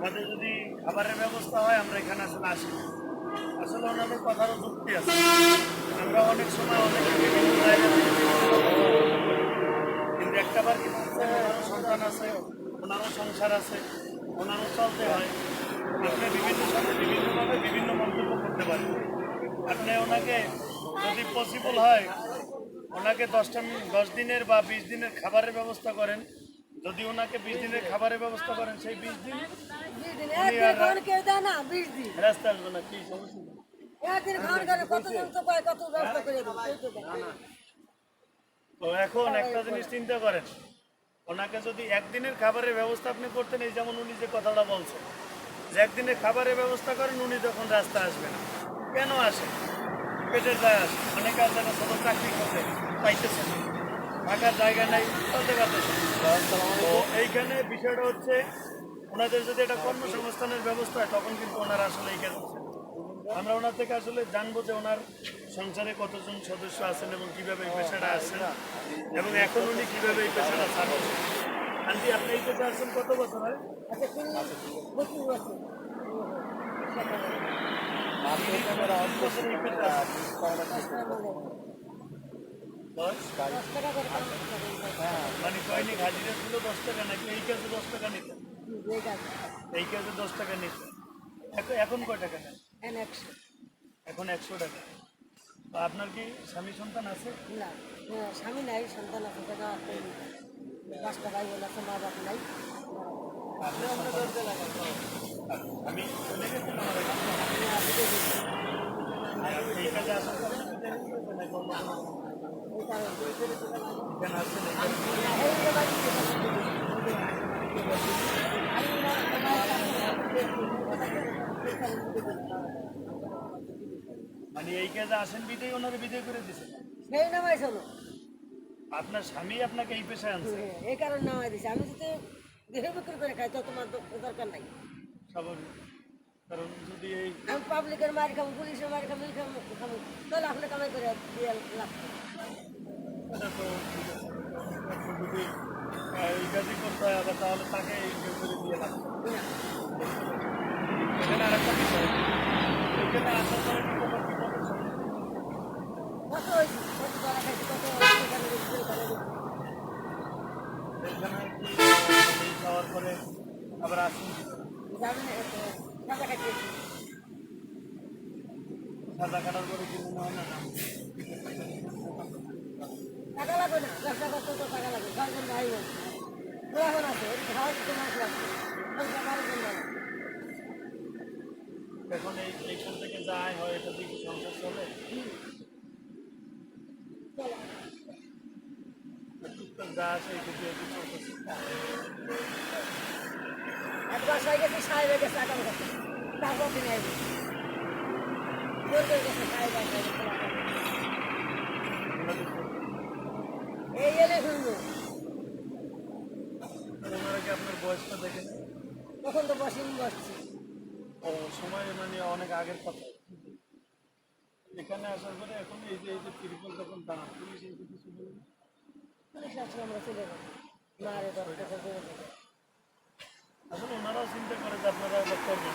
আমাদের যদি খাবারের ব্যবস্থা হয়, আমরা এখানে আসলে আসি। আসলে ওনাদের কথারও যুক্তি আছে আমরা অনেক সময় অনেক। কিন্তু একটা বার কি সন্তান আছে, ওনারও সংসার আছে, ওনারও চলতে হয় আপনি বিভিন্ন সময় বিভিন্নভাবে বিভিন্ন মন্তব্য করতে পারেন আপনি ওনাকে যদি পসিবল হয়, ওনাকে দশটা, দশ দিনের বা বিশ দিনের খাবারের ব্যবস্থা করেন যদি ওনাকে বিশ দিনের খাবারের ব্যবস্থা করেন সেই বিশ দিন বিশ দিন একদিন খাওয়ান কেউ দেয় না? বিশ দিন। রাস্তা আসবে না কি সমস্যা? তো এখন একটা জিনিস চিন্তা করেন ওনাকে যদি একদিনের খাবারের ব্যবস্থা আপনি করতেন এই যেমন উনি যে কথাটা বলছেন যে একদিনের খাবারের ব্যবস্থা করেন উনি তখন রাস্তা আসবে না। কেন আসে? পেটের দায় আসে। অনেকে আছে না ছোটো চাকরি করতে পাইতেছে না। থাকার জায়গা নাই চলতে পারতেছে তো এইখানে বিষয়টা হচ্ছে ওনাদের যদি একটা কর্মসংস্থানের ব্যবস্থা হয় তখন কিন্তু ওনারা আসলে এই কাজ আমরা ওনার থেকে আসলে জানব যে ওনার সংসারে কতজন সদস্য আছেন এবং কীভাবে এই পেশাটা আসছেন এবং এখন উনি কীভাবে এই পেশাটা চালাচ্ছেন আন্টি আপনি এই পেশা আসছেন কত বছর হয়? আচ্ছা মানে দৈনিক হাজিরা ছিল দশ টাকা নাকি এই কাজে দশ টাকা নিতেন এই কাজ দশ টাকা নিতেন এখন কয় টাকা নেন এখন একশো টাকা আপনার কি স্বামী সন্তান আছে না স্বামী নাই সন্তান আছে পাঁচটা ভাই বোন আছে মা বাপ নাই আমি চলে গেছি আমার এখানে। মানে এই কাজে আসেন বিদেয় ওনাকে বিদেয় করে দিছে সেই নামাই শোনো আপনার স্বামী আপনাকে এই পেশায় আনছে? এই কারণে নামাই দিছে। আমি যদি দেহ বিক্রি করে খাই তো তোমার দরকার নাই। স্বাভাবিক। কারণ যদি এই আমি পাবলিকের মারি খাব পুলিশের মারি খাব এই খাব খাব তাহলে আপনি কামাই করে দিয়ে লাভ করো। এটা তো ঠিক আছে। আপনি যদি আহ, এই কাজই করতে হয় আবার তাহলে তাকে এই কেউ করে দিয়ে লাগবে না এখানে আরেকটা বিষয় এখানে আসার পরে কি কোনো বিপদের সম্মুখীন কত হয়েছে কত টাকা খাইছি কত এখানে গেছি, ওখানে গেছি। এখানে কি এই খাওয়ার পরে আবার আসুন যাবেন টাকা খাইছি টাকা লাগবে টাকা এখন আছে মাছ লাগবে এখন এই থেকে যা আয় হয় চলে? যা আছে এটা দিয়ে গেছি আগাম গেছে তারপর তিনি আসবে জোর করে গেছে সাহেব আসবে এই এলে শুনব আপনার বয়সটা দেখেন তখন তো বসিনি বসছি ও সময় মানে অনেক আগের কথা এখানে আসার পরে এখন এই যে এই যে তিরপল তখন দাঁড়ান এই যে কিছু বলে না? পুলিশ আসলে আমরা চলে যাব আসলে ওনারাও চিন্তা করে যে আপনারা করবেন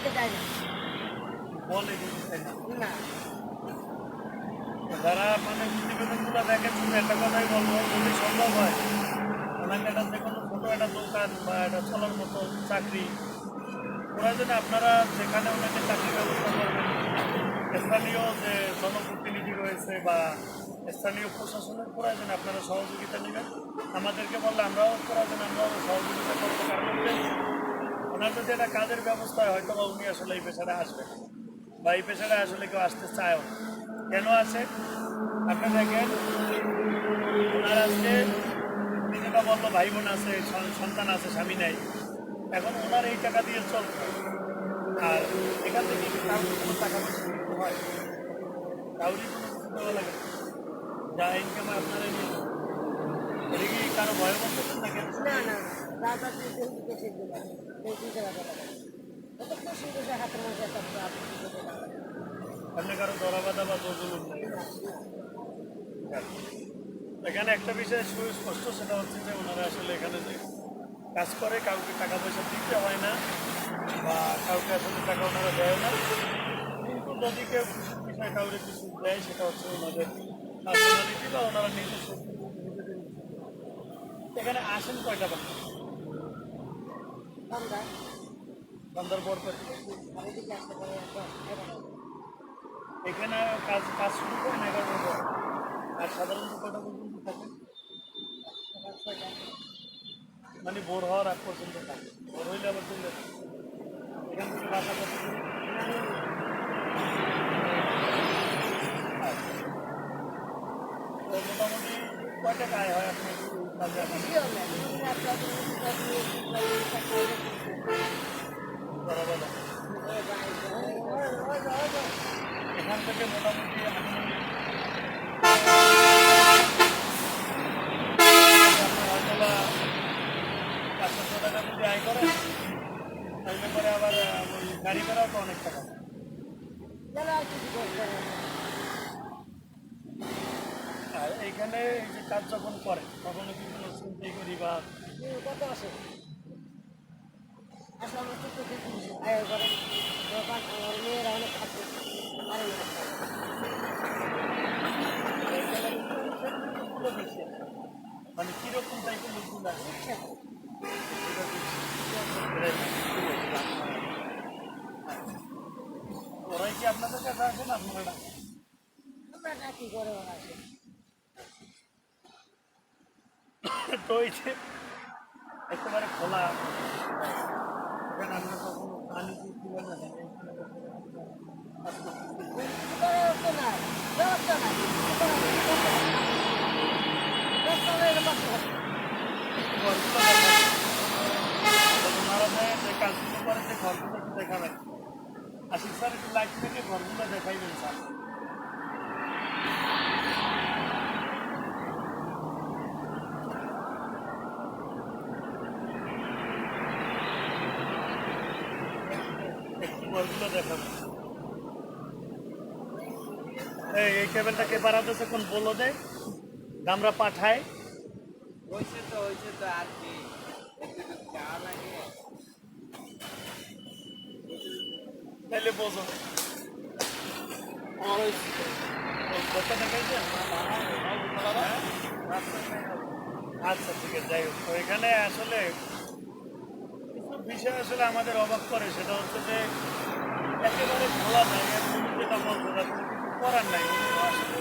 অনেকে যায় না। বলে না। যারা মানে প্রতিবেদনগুলো দেখেন শুধু একটা কথাই বলব, যদি সম্ভব হয়, ওনাকে একটা যে কোনো ছোটো একটা দোকান বা একটা চলার মতো চাকরি প্রয়োজনে আপনারা যেখানে ওনাকে চাকরি ব্যবস্থা করবেন, স্থানীয় যে জনপ্রতিনিধি রয়েছে বা স্থানীয় প্রশাসনের প্রয়োজনে, আপনারা সহযোগিতা নেবেন। আমাদেরকে বললে আমরাও প্রয়োজনে, আমরাও সহযোগিতা করতে হচ্ছে ওনার যদি একটা কাজের ব্যবস্থা হয় হয়তো উনি আসলে এই পেশাটা আসবেন বা এই পেশাটা আসলে কেউ আসতে চায়ও না। কেন আছে আপনি দেখেন, ওনার আজকে নিজেটা বলল ভাই বোন আছে, সন- সন্তান আছে, স্বামী নাই। এখন ওনার এই টাকা দিয়ে চলবে। আর এখান থেকে কোনো টাকা পয়সা হয়? কাউরি কোনো লাগে যা ইনকাম আপনারা নিয়ে কি কারও ভয় মধ্যে তো নাকি না না। এখানে একটা বিষয় সুস্পষ্ট সেটা হচ্ছে যে ওনারা আসলে এখানে যে কাজ করে, কাউকে টাকা পয়সা দিতে হয় না বা কাউকে আসলে টাকা ওনারা দেয় না। কিন্তু যদি কেউ খুশির বিষয় কাউকে কিছু দেয়, সেটা হচ্ছে ওনাদের পার্সোনালিটি বা ওনারা নিজস্ব। এখানে আসেন কয়টা বাচ্চা আমরা সন্ধ্যার পর পর আর এদিকে আসতে পারে এগারো এখানে কাজ কাজ শুরু করেন এগারোটার পর? আর সাধারণত কটা পর্যন্ত ছয়টা মানে ভোর হওয়ার আগ পর্যন্ত থাকে। ভোর হইলে আবার চলে থেকে মোটামুটি কয় টাকা আয় হয় আপনার? কাজে আপনার কি হলো একটা দিন একটা দিন একটা দিন করা বলা? এখান থেকে মোটামুটি এই যে কাজ যখন করে তখন কি কোনো চিন্তাই করি বা কত আছে আসলে আমার তো কিছু আয় করে দোকান আমার মেয়েরা অনেক কাজ করছে পারে না এইখানে লোকগুলো বেশি আছে। কীরকম কি- আপনাদের না আমরা করে তো একেবারে খোলা। কখনো পানি দেন, এইখানে কাজ করতে দিই। ব্যবস্থা নাই ব্যবস্থা নাই ব্যবস্থা নেই ব্যবস্থা নেই ঘরগুলো দেখাবেন। তো ওনারা যে যে কাজগুলো করে সেই ঘরগুলো দেখাবেন আশিক স্যার একটু লাইট থেকে ঘরগুলো দেখাইবেন স্যার ঘরগুলো দেখাবেন এই কেবেলটাকে বাড়াতেছে কোন বলো দেয় আমরা পাঠায়? হয়েছে তো হয়েছে তো আর কি। তাহলে বোঝো আচ্ছা ঠিক আছে যাই হোক তো এখানে আসলে কিছু বিষয় আসলে আমাদের অবাক করে। সেটা হচ্ছে যে একেবারে খোলা যেটা বলতে কোনো কিছু করার নাই। আসলে